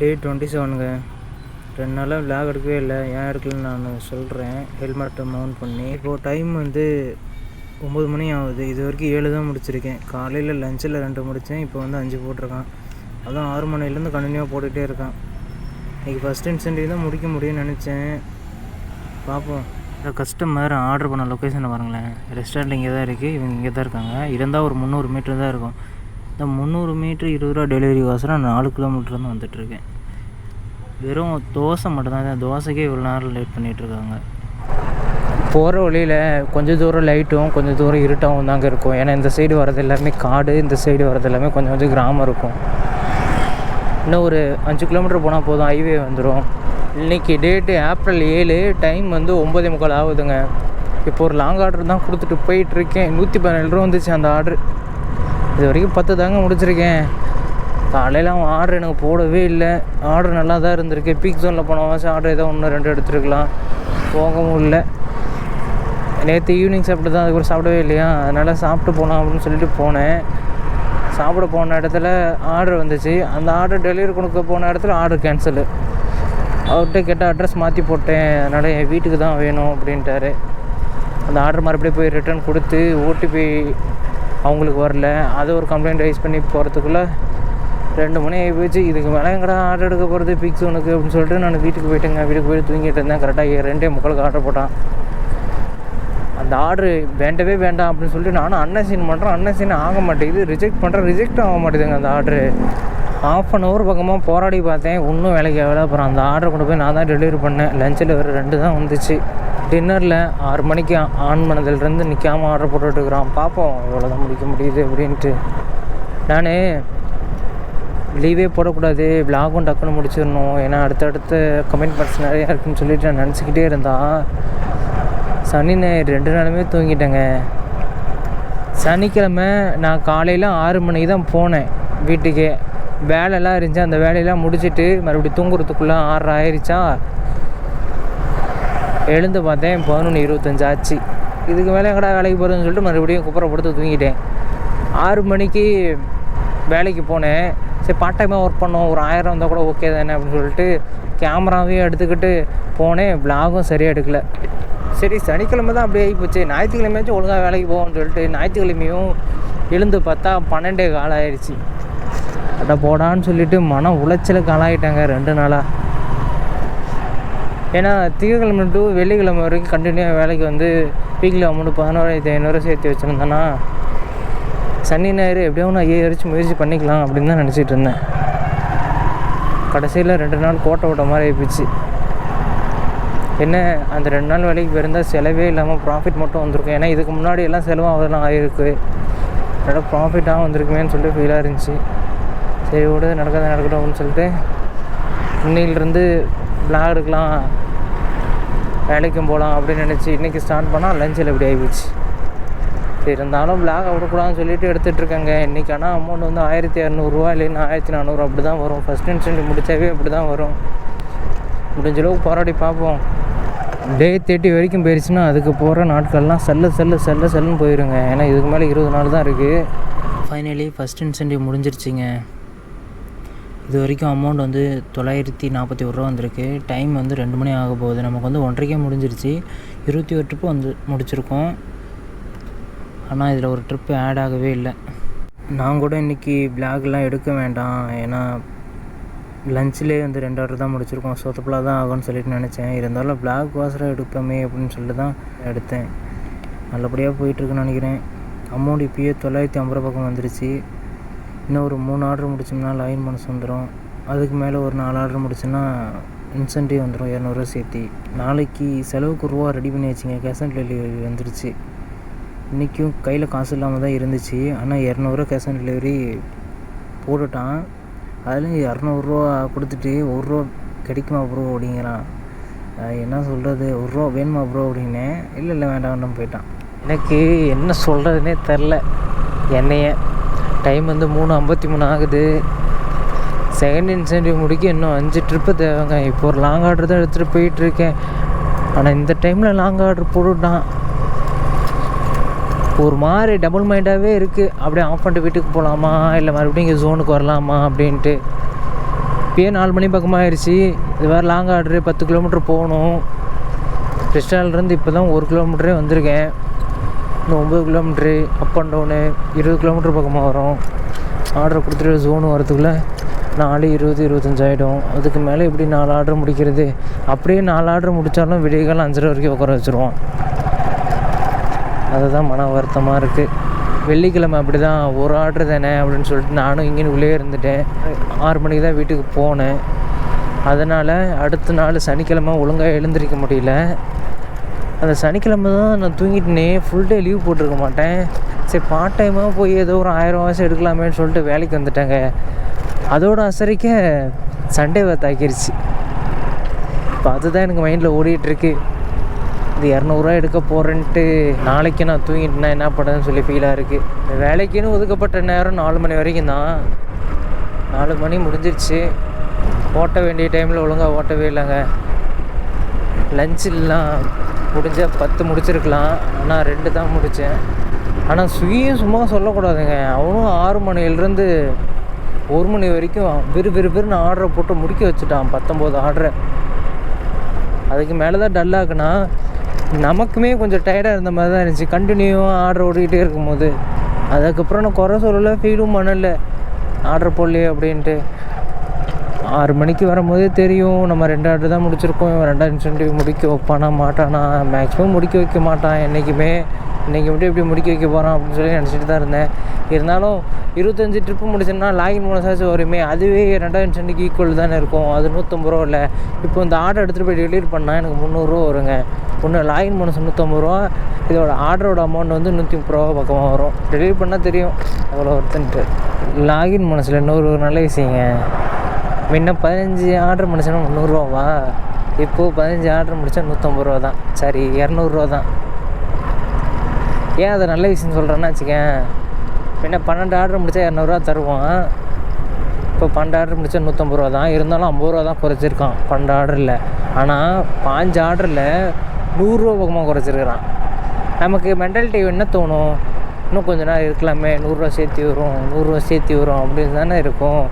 Day twenty செவனுங்க ரெண்டு நாளாக vlog எடுக்கவே இல்லை. ஏன் எடுக்கலன்னு நான் சொல்கிறேன் ஹெல்மெட்டை மவுண்ட் பண்ணி. இப்போது டைம் வந்து ஒம்பது மணி ஆகுது. இது வரைக்கும் ஏழு தான் முடிச்சிருக்கேன். காலையில் லஞ்சில் ரெண்டு முடித்தேன் இப்போ வந்து அஞ்சு போட்டிருக்கான். அதான் ஆறு மணிலேருந்து கண்டினியூவாக போட்டுகிட்டே இருக்கான். இன்றைக்கி ஃபஸ்ட் இன்சென்டிவ் தான் முடிக்க முடியும்னு நினச்சேன். பார்ப்போம் இந்த கஸ்டமர் ஆர்டர் பண்ண லொக்கேஷனை பாருங்களேன். ரெஸ்டாரண்ட் இங்கே தான் இருக்குது இவங்க இங்கே தான் இருக்காங்க. இருந்தால் ஒரு முந்நூறு மீட்டர் தான் இருக்கும். இந்த முந்நூறு மீட்ரு இருபது ரூபா டெலிவரி கோசரம் நாலு கிலோமீட்டர் தான் வந்துட்டுருக்கேன். வெறும் தோசை மட்டும்தான் தோசைக்கே இவ்வளோ நேரம் லேட் பண்ணிகிட்ருக்காங்க போகிற வழியில் கொஞ்சம் தூரம் லைட்டும் கொஞ்சம் தூரம் இருட்டாகவும் தாங்க இருக்கும். ஏன்னா இந்த சைடு வர்றது எல்லாமே காடு இந்த சைடு வர்றது எல்லாமே கொஞ்சம் கொஞ்சம் கிராமம் இருக்கும். இன்னும் ஒரு அஞ்சு கிலோமீட்டர் போனால் போதும் ஹைவே வந்துடும் இன்றைக்கி டேட்டு ஏப்ரல் ஏழு டைம் வந்து ஒம்பதே முக்கால் ஆகுதுங்க. இப்போ ஒரு லாங் ஆர்டர் தான் கொடுத்துட்டு போயிட்டுருக்கேன் நூற்றி பதினேழு ரூபா வந்துச்சு அந்த ஆர்டர் இது வரைக்கும் பத்து தாங்க முடிச்சிருக்கேன். காலையில் அவன் ஆர்டர் எனக்கு போடவே இல்லை. ஆர்டர் நல்லா தான் இருந்திருக்கு பீக் ஜோனில் போன மாதம் ஆர்டர் ஏதோ ஒன்று ரெண்டு எடுத்துருக்கலாம். போகவும் இல்லை. நேற்று ஈவினிங் சாப்பிட்டு தான் அதுக்கப்புறம் சாப்பிடவே இல்லையா? அதனால் சாப்பிட்டு போகலாம் அப்படின்னு சொல்லிட்டு போனேன். சாப்பிட போன இடத்துல ஆர்டர் வந்துச்சு. அந்த ஆர்டர் டெலிவரி கொடுக்க போன இடத்துல ஆர்டர் கேன்சலு அவர்கிட்ட கேட்டால் அட்ரஸ் மாற்றி போட்டேன். அதனால் என் வீட்டுக்கு தான் வேணும் அப்படின்ட்டாரு. அந்த ஆர்டர் மறுபடியும் போய் ரிட்டர்ன் கொடுத்து ஓடிபி அவங்களுக்கு வரல. அதை ஒரு கம்ப்ளைண்ட் ரைஸ் பண்ணி போகிறதுக்குள்ளே ரெண்டு மணி ஆகி போச்சு. இதுக்கு மேலே எங்கடா ஆர்டர் எடுக்க போகிறது பிக்ஸ் உனக்கு அப்படின்னு சொல்லிட்டு நான் வீட்டுக்கு போயிட்டேங்க. வீட்டுக்கு போய் தூங்கிட்டு இருந்தேன். கரெக்டாக ரெண்டே முக்காலுக்கு ஆர்டர் போட்டான். அந்த ஆர்டர் வேண்டவே வேண்டாம் அப்படின்னு சொல்லிட்டு நானும் அன்னசீன் பண்ணுறேன் அன்னசீன் ஆக மாட்டேங்குது. ரிஜெக்ட் பண்ணுறேன் ரிஜெக்ட் ஆக மாட்டேங்குதுங்க அந்த ஆர்டரு ஆஃப் அன் ஹவர் பக்கமாக போராடி பார்த்தேன். இன்னும் வேலைக்கு ஆகலை. அப்புறம் அந்த ஆர்டர் கொண்டு போய் நான் தான் டெலிவரி பண்ணேன். லஞ்சில் வேறு ரெண்டு தான் வந்துச்சு. டின்னரில் ஆறு மணிக்கு ஆன் பண்ணதுலேருந்து நிற்காமல் ஆர்டர் போட்டுட்ருக்குறான் பார்ப்போம் எவ்வளோ தான் முடிக்க முடியுது அப்படின்ட்டு. நான் லீவே போடக்கூடாது விலாகும் டக்குன்னு முடிச்சிடணும். ஏன்னா அடுத்தடுத்த கமிட்மெண்ட்ஸ் நிறையா இருக்குன்னு சொல்லிட்டு நான் நினச்சிக்கிட்டே இருந்தா சனி ஞாயிறு ரெண்டு நாளுமே தூங்கிட்டேங்க. சனிக்கிழமை நான் காலையில் ஆறு மணிக்கு தான் போனேன் வீட்டுக்கே. வேலையெல்லாம் இருந்துச்சு. அந்த வேலையெல்லாம் முடிச்சுட்டு மறுபடியும் தூங்குறதுக்குள்ளே ஆறு ஆயிடுச்சா எழுந்து பார்த்தேன் பதினொன்று இருபத்தஞ்சு ஆச்சு. இதுக்கு மேலே எங்கடா வேலைக்கு போகிறதுன்னு சொல்லிட்டு மறுபடியும் குப்புற படுத்து தூங்கிட்டேன். ஆறு மணிக்கு வேலைக்கு போனேன். சரி பார்ட் டைமாக ஒர்க் பண்ணோம். ஒரு ஆயிரம் வந்தால் கூட ஓகே தானே அப்படின்னு சொல்லிட்டு கேமராவையும் எடுத்துக்கிட்டு போனேன். பிளாகும் சரியாக எடுக்கல. சரி சனிக்கிழமை தான் அப்படி ஆகிப்போச்சு ஞாயிற்றுக்கிழமையாச்சும் ஒழுங்காக வேலைக்கு போவோம்னு சொல்லிட்டு ஞாயிற்றுக்கிழமையும் எழுந்து பார்த்தா பன்னெண்டே கால் ஆயிடுச்சு அட போடான்னு சொல்லிட்டு மன உளைச்சலுக்கு ஆளாயிட்டாங்க ரெண்டு நாளாக ஏன்னா திங்கக்கிழமை டு வெள்ளிக்கிழமை வரைக்கும் கண்டினியூவாக வேலைக்கு வந்து வீக்கில் அமௌண்ட் பதினோராயிரத்தி ஐநூறு சேர்த்து வச்சுருந்தேன்னா சனி ஞாயிறு எப்படியும் நான் ஏறிச்சு முயற்சி பண்ணிக்கலாம் அப்படின்னு தான் நினச்சிட்டு இருந்தேன். கடைசியில் ரெண்டு நாள் கோட்டை விட்ட மாதிரி ஆயிப்பிச்சு. என்ன அந்த ரெண்டு நாள் வேலைக்கு போயிருந்தால் செலவே இல்லாமல் ப்ராஃபிட் மட்டும் வந்திருக்கும். ஏன்னா இதுக்கு முன்னாடி எல்லாம் செலவாகலாம் அதெல்லாம் ஆகிருக்கு அதோட ப்ராஃபிட்டாக வந்திருக்குமேன்னு சொல்லிட்டு ஃபீலாக இருந்துச்சு. சரி விடு நடக்காத நடக்கட்டும் அப்படின்னு சொல்லிட்டு இன்னையிலிருந்து விளாக் எடுக்கலாம் வேலைக்கும் போகலாம் அப்படின்னு நினச்சி இன்றைக்கி ஸ்டார்ட் பண்ணால் லஞ்சில் இப்படி ஆகிப்போச்சு சரி இருந்தாலும் பிளாக் விடக்கூடாதுன்னு சொல்லிட்டு எடுத்துகிட்ருக்கேங்க இன்றைக்கி ஆனால் அமௌண்ட் வந்து ஆயிரத்தி இரநூறுவா இல்லைன்னா ஆயிரத்தி நானூறு அப்படி தான் வரும். ஃபஸ்ட் இன்ஸ்டன்ட் முடித்தாவே அப்படி தான் வரும். முடிஞ்ச அளவுக்கு போராடி பார்ப்போம். டே தேர்ட்டி வரைக்கும் போயிடுச்சுன்னா அதுக்கு போகிற நாட்கள்லாம் செல்ல செல்ல செல்ல செல்லுன்னு போயிருங்க. ஏன்னா இதுக்கு மேலே இருபது நாள் தான் இருக்குது ஃபைனலி ஃபஸ்ட் இன்சென்டிவ் முடிஞ்சிருச்சுங்க. இது வரைக்கும் அமௌண்ட் வந்து தொள்ளாயிரத்தி நாற்பத்தி ஒரு ரூபா வந்திருக்கு. டைம் வந்து ரெண்டு மணி ஆக போகுது. நமக்கு வந்து ஒன்றரைக்கே முடிஞ்சிருச்சு. இருபத்தி ஒரு ட்ரிப்பு வந்து முடிச்சிருக்கோம். ஆனால் இதில் ஒரு ட்ரிப்பு ஆட் ஆகவே இல்லை. நான் கூட இன்றைக்கி பிளாக்லாம் எடுக்க வேண்டாம். ஏன்னா லஞ்சிலே வந்து ரெண்டு ஆர்டர் தான் முடிச்சிருக்கோம். சொத்தப்பலாக தான் ஆகும்னு சொல்லிட்டு நினச்சேன். இருந்தாலும் பிளாக் வாசராக எடுக்கமே அப்படின்னு சொல்லிட்டு தான் எடுத்தேன். நல்லபடியாக போயிட்டுருக்குன்னு நினைக்கிறேன். அமௌண்ட் இப்போயே தொள்ளாயிரத்தி ஐம்பது ரூபா பக்கம் வந்துருச்சு. இன்னும் ஒரு மூணு ஆர்டர் முடிச்சோம்னா லைன் மனசு வந்துடும் அதுக்கு மேலே ஒரு நாலு ஆர்டர் முடிச்சோன்னா இன்சென்டிவ் வந்துடும் இரநூறுவா சேர்த்தி. நாளைக்கு செலவுக்கு ரூபா ரெடி பண்ணி வச்சிங்க கேஷ் ஆன் டெலிவரி வந்துடுச்சு இன்றைக்கும் கையில் காசு இல்லாமல் தான் இருந்துச்சு. ஆனால் இரநூறுவா கேஷ் ஆன் டெலிவரி போட்டுட்டான். அதில் இரநூறுவா கொடுத்துட்டு ஒரு ரூபா கிடைக்குமா ப்ரோ அப்படிங்கிறான். என்ன சொல்கிறது ஒரு ரூபா வேணுமா ப்ரோ அப்படின்னேன் இல்லை இல்லை வேண்டாம் வேண்டாம் போயிட்டான். எனக்கு என்ன சொல்கிறதுனே தெரில என்னையே டைம் வந்து மூணு ஐம்பத்தி மூணு ஆகுது. செகண்ட் இன்சென்டிவ் முடிக்க இன்னும் அஞ்சு ட்ரிப்பு தேவைங்க. இப்போ ஒரு லாங் ஆர்டர் தான் எடுத்துகிட்டு போயிட்டுருக்கேன். ஆனால் இந்த டைமில் லாங் ஆர்டர் போட்டுட்டான் ஒரு மாதிரி டபுள் மைண்டாகவே இருக்குது அப்படியே ஆஃப் பண்ணிட்டு வீட்டுக்கு போகலாமா இல்லை மறுபடியும் இங்கே ஜோனுக்கு வரலாமா? அப்படின்ட்டு. இப்போயே நாலு மணி பக்கமாக ஆயிடுச்சு. இது வேறு லாங் ஆர்டரு பத்து கிலோமீட்டர் போகணும். கிறிஸ்டாலிருந்து இப்போ தான் ஒரு கிலோமீட்டரே வந்திருக்கேன். இந்த ஒம்பது கிலோமீட்ரு அப் அண்ட் டவுனு இருபது கிலோமீட்ரு பக்கமாக வரும். ஆர்டர் கொடுத்துட்டு ஜோனு வரதுக்குள்ளே நாலு இருபது இருபத்தஞ்சாயிடும் அதுக்கு மேலே எப்படி நாலு ஆர்டர் முடிக்கிறது? அப்படியே நாலு ஆர்டர் முடித்தாலும் விடியகாலம் அஞ்சரை வரைக்கும் உட்கார வச்சுருவோம். அதுதான் மன வருத்தமாக இருக்குது வெள்ளிக்கிழமை அப்படி தான் ஒரு ஆர்டர் தானே அப்படின்னு சொல்லிட்டு நானும் இங்கேன்னு உள்ளே இருந்துட்டேன். ஆறு மணிக்கு தான் வீட்டுக்கு போனேன். அதனால் அடுத்த நாள் சனிக்கிழமை ஒழுங்காக எழுந்திருக்க முடியல. அந்த சனிக்கிழமை தான் நான் தூங்கிட்டேனே ஃபுல் டே லீவ் போட்டிருக்க மாட்டேன். சரி பார்ட் டைமாக போய் ஏதோ ஒரு ஆயிரம் வாசம் எடுக்கலாமேன்னு சொல்லிட்டு வேலைக்கு வந்துட்டேங்க. அதோட அசரிக்க சண்டே தாக்கிருச்சு. இப்போ அதுதான் எனக்கு மைண்டில் ஓடிட்டுருக்கு. இது இரநூறுவா எடுக்க போகிறேன்ட்டு நாளைக்கு நான் தூங்கிட்டேன்னா என்ன பண்ணுறதுன்னு சொல்லி ஃபீலாக இருக்குது வேலைக்குன்னு ஒதுக்கப்பட்ட நேரம் நாலு மணி வரைக்கும் தான். நாலு மணி முடிஞ்சிருச்சு. ஓட்ட வேண்டிய டைமில் ஒழுங்காக ஓட்டவே இல்லைங்க. லஞ்ச் இல்லாம் முடிஞ்ச பத்து முடிச்சிருக்கலாம். ஆனால் ரெண்டு தான் முடித்தேன் ஆனால் ஸ்விக்கியும் சும்மா சொல்லக்கூடாதுங்க. அவனும் ஆறு மணிலேருந்து ஒரு மணி வரைக்கும் விறு விறு விறுன்னு ஆர்டரை போட்டு முடிக்க வச்சுட்டான். பத்தொம்போது ஆர்டரை. அதுக்கு மேலே தான் டல்லாக்குனா நமக்குமே கொஞ்சம் டயர்டாக இருந்த மாதிரி தான் இருந்துச்சு கண்டினியூவாக ஆர்டர் ஓடிக்கிட்டே இருக்கும்போது. அதுக்கப்புறம் நான் குறை சொல்லலை ஃபீலும் பண்ணலை. ஆர்டர் போடலையே அப்படின்ட்டு. ஆறு மணிக்கு வரும்போதே தெரியும் நம்ம ரெண்டாவது தான் முடிச்சிருக்கோம். ரெண்டாவது இன்சென்டிவ் முடிக்க வைப்பானா மாட்டானா? மேக்ஸிமம் முடிக்க வைக்க மாட்டான். என்றைக்குமே இன்றைக்கி மட்டும் எப்படி முடிக்க வைக்க போகிறான் அப்படின்னு சொல்லி நினச்சிட்டு தான் இருந்தேன். இருந்தாலும் இருபத்தஞ்சி ட்ரிப்பு முடிச்சேன்னா லாகின் போனஸாச்சும் வருமே அதுவே ரெண்டாவது இன்சென்டிவ்க்கு ஈக்குவல் தானே இருக்கும். அது நூற்றம்பது ரூபா இல்லை. இப்போ இந்த ஆர்டர் எடுத்துகிட்டு போய் டெலிவரி பண்ணால் எனக்கு முந்நூறுரூவா வருங்க. ஒன்று லாகின் போனஸ் நூற்றம்பது ரூபா இதோட ஆர்டரோட அமௌண்ட் வந்து நூற்றி முப்பது ரூபா பக்கமாக வரும். டெலிவரி பண்ணால் தெரியும். அவ்வளோ ஒருத்தன்ட்டு லாகின் போனஸில் இன்னொரு நல்ல விஷயங்க. முன்ன பதினஞ்சு ஆர்டர் முடிச்சோன்னா முந்நூறுரூவாவா? இப்போது பதினஞ்சு ஆர்டர் முடித்தா நூற்றம்பது ரூபா தான் சரி இரநூறுவா தான் ஏன் அதை நல்ல விஷயம் சொல்கிறேன்னா வச்சுக்கேன். முன்ன பன்னெண்டு ஆர்டர் முடித்தா இரநூறுவா தருவான். இப்போ பன்னெண்டு ஆர்டர் முடித்தா நூற்றம்பது ரூபா தான் இருந்தாலும் ஐம்பது ரூபா தான் குறைச்சிருக்கான் பன்னெண்டு ஆர்டரில் ஆனால் பாஞ்சு ஆர்டரில் நூறுரூவா பக்கமாக குறைச்சிருக்கிறான். நமக்கு மென்டாலிட்டி என்ன தோணும்? இன்னும் கொஞ்ச நேரம் இருக்கலாமே. நூறுரூவா சேர்த்தி வரும் நூறுரூவா சேர்த்தி வரும் அப்படின்னு தானே இருக்கும்.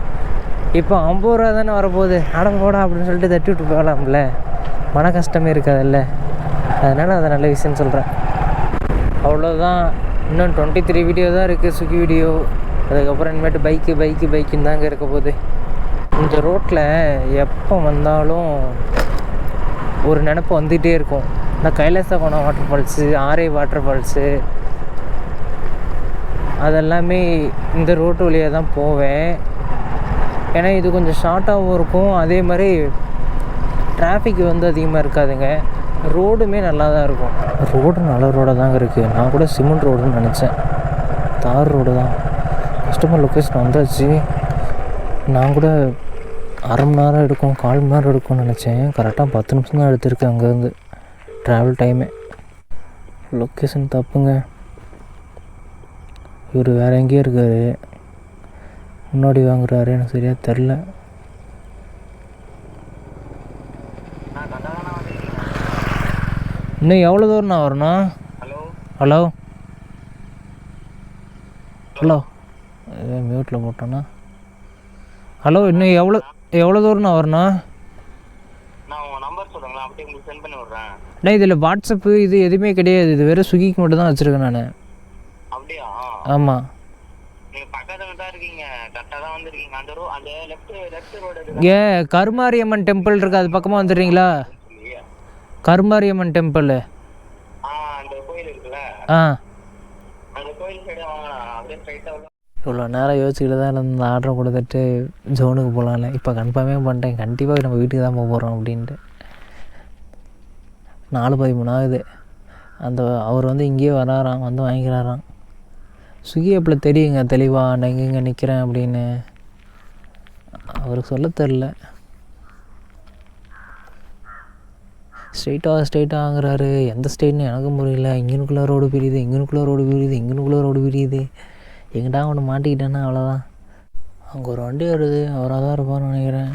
இப்போ ஐம்பது ரூபா தானே வரப்போகுது. அட போடா அப்படின்னு சொல்லிட்டு தட்டி விட்டு போகலாம்ல. மன கஷ்டமே இருக்காதுல்ல. அதனால் அதை நல்ல விஷயம்னு சொல்கிறேன் அவ்வளோதான் இன்னும் டுவெண்ட்டி த்ரீ வீடியோ தான் இருக்குது சுகி வீடியோ அதுக்கப்புறம் இனிமேட்டு பைக்கு பைக்கு பைக்குன்னு தாங்க இருக்க போகுது. இந்த ரோட்டில் எப்போ வந்தாலும் ஒரு நினப்பு வந்துகிட்டே இருக்கும். நான் கைலாசகோணம் வாட்டர் ஃபால்ஸு ஆரே வாட்டர் ஃபால்ஸு அதெல்லாமே இந்த ரோட்டு வழியாக தான் போவேன். ஏன்னா இது கொஞ்சம் ஷார்ட்டாகவும் இருக்கும். அதே மாதிரி டிராஃபிக் வந்து அதிகமாக இருக்காதுங்க. ரோடுமே நல்லா தான் இருக்கும். ரோடு நல்ல ரோடாக தாங்க இருக்குது நான் கூட சிமெண்ட் ரோடுன்னு நினச்சேன். தார் ரோடு தான் கஸ்டமர் லொக்கேஷன் வந்தாச்சு. நான் கூட அரை மணி நேரம் எடுக்கும் கால் மணி நேரம் எடுக்கும்னு நினச்சேன். கரெக்டாக பத்து நிமிஷம் தான் எடுத்திருக்கேன் அங்கேருந்து. ட்ராவல் டைமே லொக்கேஷன் தப்புங்க. இவர் வேறு எங்கேயோ இருக்கார். முன்னாடி வாங்குறாரு எனக்கு சரியாக தெரில. இன்னும் எவ்வளோ தூரம் நான் வரணும்? ஹலோ? ஹலோ? ஹலோ? மியூட்டில் போட்டோன்னா ஹலோ இன்னும் எவ்வளோ எவ்வளோ தூரம் நான் வரணும் அண்ணா இதில் வாட்ஸ்அப்பு இது எதுவுமே கிடையாது. இது வெறும் ஸ்விக்கிக்கு மட்டும் தான் வச்சுருக்கேன் நான். ஆமாம் நீங்கள் பக்கத்தில் தான் இருக்கீங்க. கரெக்டாக தான் வந்திருக்கீங்க. அந்த ரோ அந்த லெஃப்ட் லெஃப்ட் ரோடு இங்கே கருமாரியம்மன் டெம்பிள் இருக்குது அது பக்கமாக வந்துடுறீங்களா? கருமாரியம்மன் டெம்பிள் ஆ அந்த கோயில் இருக்குல்ல? ஆ. அந்த கோயில் சைடு வாங்கலாம் அப்படியே ஸ்ட்ரைட்டாக இவ்வளோ நேரம் யோசிச்சுக்கிட்டு தான் இருந்த ஆர்டர் கொடுத்துட்டு ஜோனுக்கு போகலான்னு இப்போ கன்ஃபார்மே பண்ணிட்டேன். கண்டிப்பாக நம்ம வீட்டுக்கு தான் போக போகிறோம் அப்படின்ட்டு. நாலு பதிமூணு ஆகுது. அந்த அவர் வந்து இங்கேயே வராராம் வந்து வாங்கிக்கிறாராம். சுகி ஆப்பில் தெரியுங்க தெளிவாக நான் எங்கெங்கே நிற்கிறேன் அப்படின்னு. அவருக்கு சொல்ல தெரில ஸ்ட்ரெயிட்டாக ஸ்ட்ரெயிட்டாக எந்த ஸ்டேட்னு எனக்கும் புரியல. இங்கனுக்குள்ளே ரோடு பிரியுது இங்கனுக்குள்ளே ரோடு பிரியுது இங்கனுக்குள்ளே ரோடு பிரியுது. எங்கிட்டா ஒன்று மாட்டிக்கிட்டேன்னா அவ்வளோதான் அங்கே ஒரு வண்டி வருது அவராக தான் இருப்பார்னு நினைக்கிறேன்.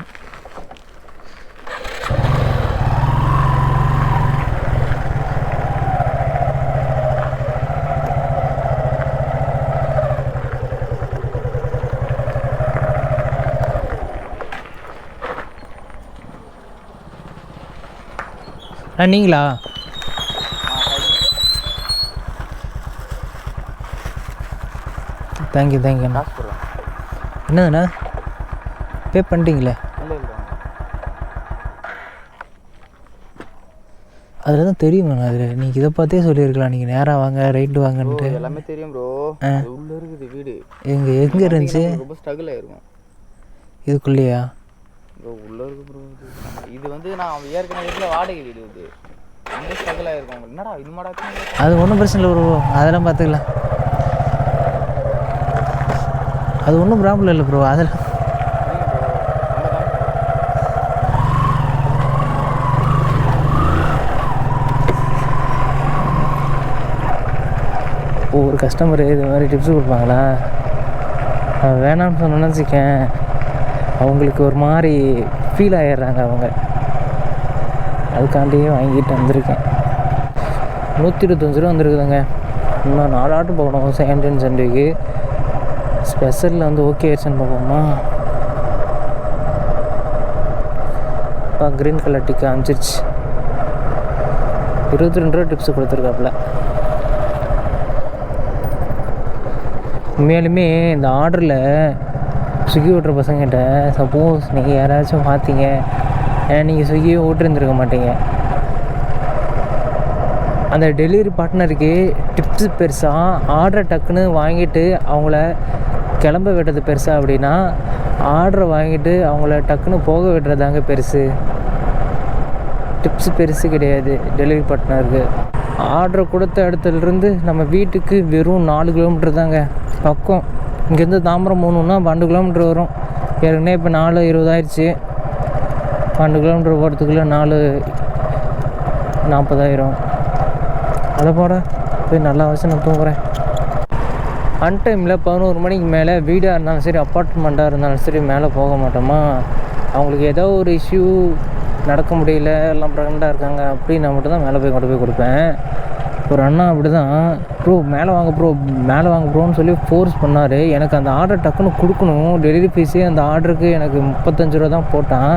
ஆ நீங்களா தேங்க்யூ தேங்க்யூண்ணா என்னதுண்ணா? பே பண்ணிட்டீங்களே? அதில் தான் தெரியுமாண்ணா அதில்? நீங்கள் இதை பார்த்தே சொல்லியிருக்கலாம். நீங்கள் நேராக வாங்க ரைட்டு வாங்கன்ட்டு. எல்லாமே தெரியும் ப்ரோ உள்ள இருக்குது வீடு. எங்கே எங்கே இருந்துச்சு? ரொம்ப ஸ்ட்ரகிள் ஆயிருக்கும். இதுக்குள்ளேயா? ப்ரோ உள்ள இருக்கு ப்ரோ இது வந்து நான் ஏற்கனவே வீட்டில் வாடகை வீடு இது. ரொம்ப ஸ்ட்ரகிள் உங்களுக்கு என்னடா இது மாடா அது ஒன்றும் பிரச்சனை இல்லை ப்ரோ அதெல்லாம் பார்த்துக்கலாம். அது ஒன்றும் ப்ராப்ளம் இல்லை ப்ரோ அதெல்லாம். ஒவ்வொரு கஸ்டமர் இது மாதிரி டிப்ஸ் கொடுப்பாங்களா? நான் வேணாம்னு சொன்னேன்னு வச்சுக்கேன். அவங்களுக்கு ஒரு மாதிரி ஃபீல் ஆகிடுறாங்க அவங்க. அதுக்காண்டியே வாங்கிட்டு வந்திருக்கேன். நூற்றி இருபத்தஞ்சு ரூபா வந்துருக்குதுங்க. இன்னும் நாலு ஆர்டர் போகணும். செகண்ட் சண்டேக்கு ஸ்பெஷலில் வந்து ஓகே ஆயிடுச்சுன்னு பார்ப்போமா? இப்போ க்ரீன் கலர் டிக்கு அமைச்சிருச்சு இருபத்தி ரெண்டு ரூபா டிப்ஸ் கொடுத்துருக்காப்புல. உண்மையாலுமே இந்த ஆர்டரில் ஸ்விக்கி ஓட்டுற பசங்கிட்ட சப்போஸ் நீங்கள் யாராச்சும் பார்த்தீங்க ஏன்னா நீங்கள் ஸ்விக்கியே ஓட்டிருந்துருக்க மாட்டீங்க. அந்த டெலிவரி பார்ட்னருக்கு டிப்ஸ் பெருசாக ஆர்டரை டக்குன்னு வாங்கிட்டு அவங்கள கிளம்ப விடுறது பெருசாக அப்படின்னா ஆர்டரை வாங்கிட்டு அவங்கள டக்குன்னு போக விடுறதாங்க பெருசு. டிப்ஸ் பெருசு கிடையாது டெலிவரி பார்ட்னருக்கு ஆர்டர் கொடுத்த இடத்துலேருந்து நம்ம வீட்டுக்கு வெறும் நாலு கிலோமீட்டர் தாங்க பக்கம். இங்கேருந்து தாம்பரம் போகணுன்னா பன்னெண்டு கிலோமீட்டர் வரும். ஏற்கனவே இப்போ நாலு இருபதாயிருச்சு. பன்னெண்டு கிலோமீட்டர் போகிறதுக்குள்ளே நாலு நாற்பதாயிரம். அதை போட போய் நல்லா வச்சு நான் தூங்குறேன். அன் டைமில் பதினோரு மணிக்கு மேலே வீடாக இருந்தாலும் சரி அப்பார்ட்மெண்ட்டாக இருந்தாலும் சரி மேலே போக மாட்டோமா? அவங்களுக்கு ஏதோ ஒரு இஷ்யூ நடக்க முடியல எல்லாம் ப்ரெக்னெண்ட்டாக இருக்காங்க அப்படின்னா மட்டும் தான் மேலே போய் கொண்டு போய் கொடுப்பேன். ஒரு அண்ணா அப்படி தான் ப்ரோ மேலே வாங்க ப்ரோ மேலே வாங்க ப்ரோன்னு சொல்லி ஃபோர்ஸ் பண்ணார். எனக்கு அந்த ஆர்டர் டக்குன்னு கொடுக்கணும். டெலிவரி ஃபீஸே அந்த ஆர்டருக்கு எனக்கு முப்பத்தஞ்சு ரூபா தான் போட்டான்.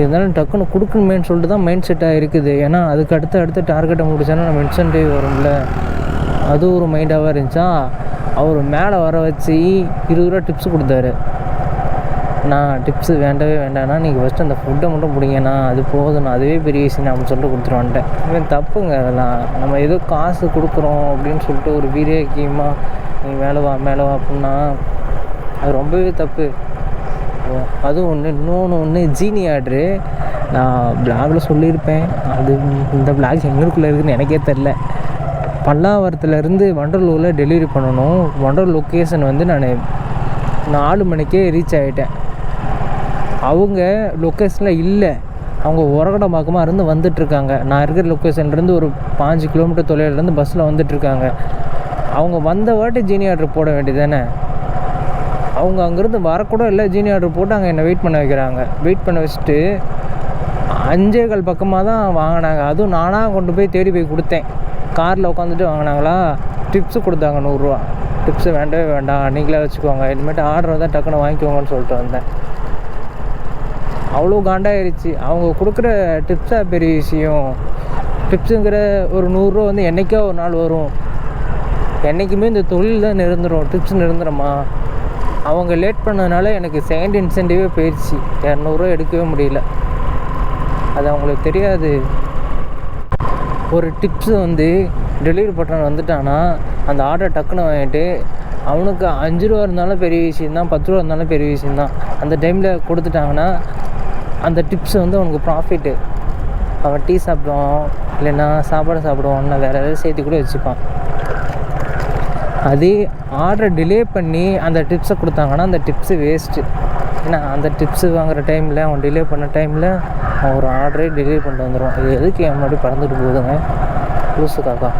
இருந்தாலும் டக்குன்னு கொடுக்கணுமேன்னு சொல்லிட்டு தான் மைண்ட் செட்டாக இருக்குது. ஏன்னா அதுக்கு அடுத்து அடுத்து டார்கெட்டை முடிச்சானா நம்ம இன்சென்டிவ் வரும்ல. அது ஒரு மைண்டாக இருந்துச்சா? அவர் மேலே வர வச்சு இருபது ரூபா டிப்ஸ் கொடுத்தாரு. நான் டிப்ஸு வேண்டவே வேண்டாம்னா நீங்கள் ஃபஸ்ட்டு அந்த ஃபுட்டை மட்டும் பிடிங்கண்ணா அது போதும்ண்ணா அதுவே பெரிய விஷயம் அப்படின்னு சொல்லிட்டு கொடுத்துருவான்ட்டேன் இவன் தப்புங்க அதெல்லாம். நம்ம ஏதோ காசு கொடுக்குறோம் அப்படின்னு சொல்லிட்டு ஒரு வீரேக்கியமாக நீ மேலே வா மேலே வா அப்படின்னா அது ரொம்பவே தப்பு. அதுவும் ஒன்று இன்னொன்று ஒன்று ஜீனி ஆர்டரு நான் பிளாகில் சொல்லியிருப்பேன். அது இந்த பிளாக் எங்களுக்குள்ளே இருக்குதுன்னு எனக்கே தெரில பல்லாவரத்துலேருந்து வண்டலூரில் டெலிவரி பண்ணணும். வண்டலூர் லொக்கேஷன் வந்து நான் நாலு மணிக்கே ரீச் ஆகிட்டேன் அவங்க லொக்கேஷனில் இல்லை. அவங்க உரகடமாக்கமாக இருந்து வந்துட்டுருக்காங்க நான் இருக்கிற லொக்கேஷன்லேருந்து ஒரு பாஞ்சு கிலோமீட்டர் தொலைவிலேருந்து பஸ்ஸில் வந்துட்டுருக்காங்க அவங்க வந்த வாட்டி ஜீனி ஆர்டர் போட வேண்டியதானே அவங்க அங்கேருந்து வரக்கூட இல்லை ஜீனி ஆர்டர் போட்டு அங்கே என்னை வெயிட் பண்ண வைக்கிறாங்க. வெயிட் பண்ண வச்சுட்டு அஞ்சேகால் பக்கமாக தான் வாங்கினாங்க. அதுவும் நானாக கொண்டு போய் தேடி போய் கொடுத்தேன். காரில் உட்காந்துட்டு வாங்கினாங்களா? டிப்ஸு கொடுத்தாங்க நூறுரூவா டிப்ஸு வேண்டவே வேண்டாம். நீங்களே வச்சுக்கோங்க. இனிமேட்டு ஆர்டர் வந்தால் டக்குன்னு வாங்கிக்கோங்கன்னு சொல்லிட்டு வந்தேன். அவ்வளோ காண்டாயிருச்சு. அவங்க கொடுக்குற டிப்ஸாக பெரிய விஷயம். டிப்ஸுங்கிற ஒரு நூறுரூவா வந்து என்றைக்கோ ஒரு நாள் வரும். என்றைக்குமே இந்த தொழில் தான் நிரந்தரம். டிப்ஸ் நிரந்தரமா? அவங்க லேட் பண்ணதுனால எனக்கு செகண்ட் இன்சென்டிவே போயிடுச்சு இரநூறுவா எடுக்கவே முடியல. அது அவங்களுக்கு தெரியாது. ஒரு டிப்ஸு வந்து டெலிவரி பட்டன் வந்துட்டான்னா அந்த ஆர்டர் டக்குன்னு வாங்கிட்டு அவனுக்கு அஞ்சு ரூபா இருந்தாலும் பெரிய விஷயந்தான் பத்து ரூபா இருந்தாலும் பெரிய விஷயந்தான் அந்த டைமில் கொடுத்துட்டாங்கன்னா அந்த டிப்ஸ் வந்து அவனுக்கு ப்ராஃபிட்டு அவன் டீ சாப்பிடுவான் இல்லைன்னா சாப்பாடு சாப்பிடுவான்னா வேறு ஏதாவது சேர்த்து கூட வச்சுப்பான். அதே ஆர்டரை டிலே பண்ணி அந்த டிப்ஸை கொடுத்தாங்கன்னா அந்த டிப்ஸு வேஸ்ட்டு ஏன்னா அந்த டிப்ஸு வாங்குற டைமில் அவன் டிலே பண்ண டைமில் அவன் ஒரு ஆர்டரே டிலே பண்ணிட்டு வந்துடுவான் இது எதுக்கு என் முன்னாடி பறந்துட்டு போகுதுங்க? லூசு காக்கா